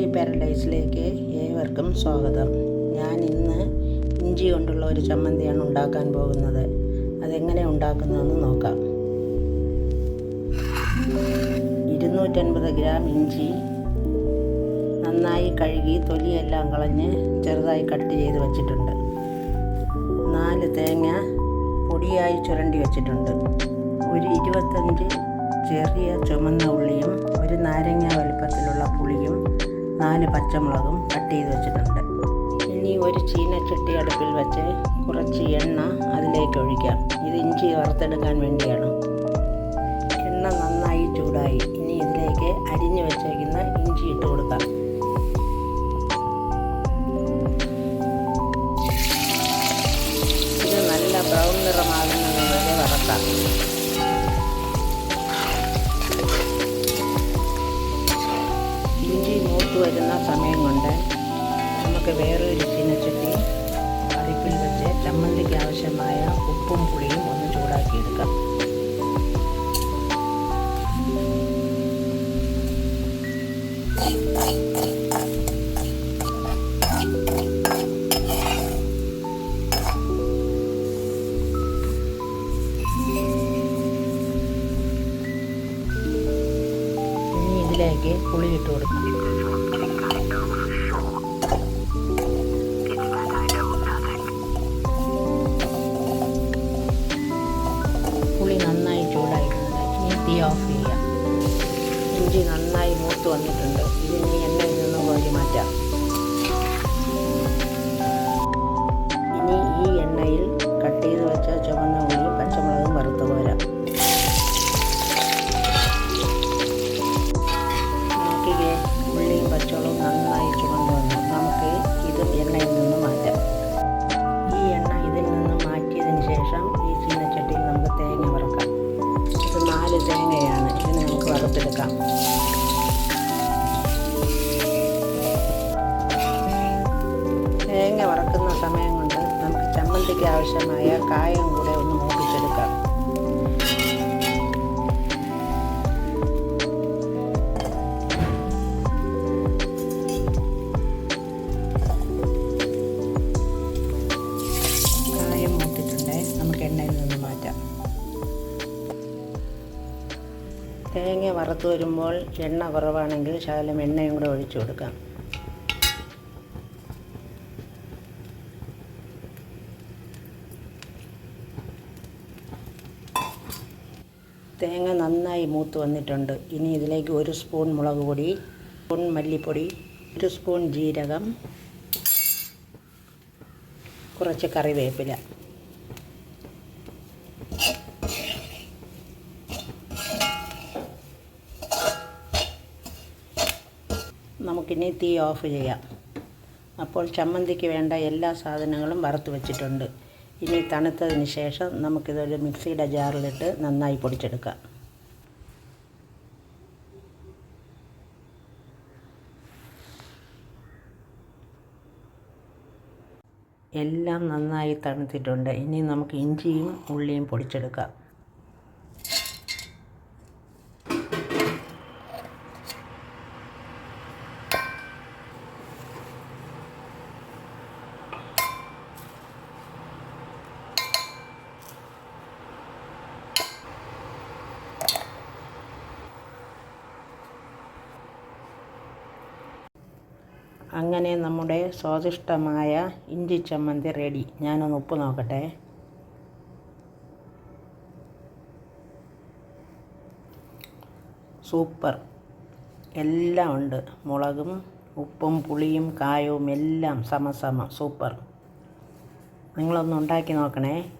Beauty പാരഡൈസിലേക്ക് ഏവർക്കും സ്വാഗതം. ഞാൻ ഇന്ന് ഇഞ്ചി കൊണ്ടുള്ള ഒരു ചമ്മന്തിയാണ് ഉണ്ടാക്കാൻ പോകുന്നത്. അതെങ്ങനെ ഉണ്ടാക്കുന്നതെന്ന് നോക്കാം. ഇരുന്നൂറ്റൻപത് ഗ്രാം ഇഞ്ചി നന്നായി കഴുകി തൊലിയെല്ലാം കളഞ്ഞ് ചെറുതായി കട്ട് ചെയ്ത് വച്ചിട്ടുണ്ട്. നാല് തേങ്ങ പൊടിയായി ചുരണ്ടി വച്ചിട്ടുണ്ട്. ഒരു ഇരുപത്തഞ്ച് ചെറിയ ചുമന്ന ഉള്ളിയും ഒരു നാരങ്ങ വലുപ്പത്തിലുള്ള പുളിയും നാല് പച്ചമുളകും കട്ട് ചെയ്ത് വെച്ചിട്ടുണ്ട്. ഇനി ഒരു ചീനച്ചട്ടി അടുപ്പിൽ വെച്ച് കുറച്ച് എണ്ണ അതിലേക്ക് ഒഴിക്കാം. ഇത് ഇഞ്ചി വറുത്തെടുക്കാൻ വേണ്ടിയാണ്. എണ്ണ നന്നായി ചൂടായി. ഇനി ഇതിലേക്ക് അരിഞ്ഞു വെച്ചേക്കുന്ന ഇഞ്ചി ഇട്ട് കൊടുക്കാം. ഇത് നല്ല ബ്രൗൺ നിറമാകുന്നത് വറക്കാം. ഇതിലേക്ക് പുളി ഇട്ട് കൊടുക്കാം. പുളി നന്നായി ചൂടായിട്ടുണ്ട്. ഇനി തീ ഓഫ് ചെയ്യാം. ഇഞ്ചി നന്നായി മൂത്ത് വന്നിട്ടുണ്ട് ഇതിനി എണ്ണയിൽ നിന്ന് കോരി മാറ്റാം തേങ്ങ വറക്കുന്ന സമയം കൊണ്ട് നമുക്ക് ചമ്മന്തിക്ക് ആവശ്യമായ കായം കൂടെ ഒന്ന് മൂപ്പിച്ചെടുക്കാം. തേങ്ങ വറുത്ത് വരുമ്പോൾ എണ്ണ കുറവാണെങ്കിൽ ശകലം എണ്ണയും കൂടെ ഒഴിച്ചു കൊടുക്കാം. തേങ്ങ നന്നായി മൂത്ത് വന്നിട്ടുണ്ട്. ഇനി ഇതിലേക്ക് ഒരു സ്പൂൺ മുളക് പൊടി സ്പൂൺ മല്ലിപ്പൊടി ഒരു സ്പൂൺ ജീരകം കുറച്ച് കറിവേപ്പില. നമുക്കിനി തീ ഓഫ് ചെയ്യാം. അപ്പോൾ ചമ്മന്തിക്ക് വേണ്ട എല്ലാ സാധനങ്ങളും വറുത്ത് വെച്ചിട്ടുണ്ട്. ഇനി തണുത്തതിന് ശേഷം നമുക്കിതൊരു മിക്സിയുടെ ജാറിലിട്ട് നന്നായി പൊടിച്ചെടുക്കാം. എല്ലാം നന്നായി തണുത്തിട്ടുണ്ട്. ഇനി നമുക്ക് ഇഞ്ചിയും ഉള്ളിയും പൊടിച്ചെടുക്കാം. അങ്ങനെ നമ്മുടെ സ്വാദിഷ്ടമായ ഇഞ്ചി ചമ്മന്തി റെഡി. ഞാനൊന്ന് ഉപ്പ് നോക്കട്ടെ. സൂപ്പർ. എല്ലാം ഉണ്ട്. മുളകും ഉപ്പും പുളിയും കായവും എല്ലാം സമസമ സൂപ്പർ. നിങ്ങളൊന്ന് ഉണ്ടാക്കി നോക്കണേ.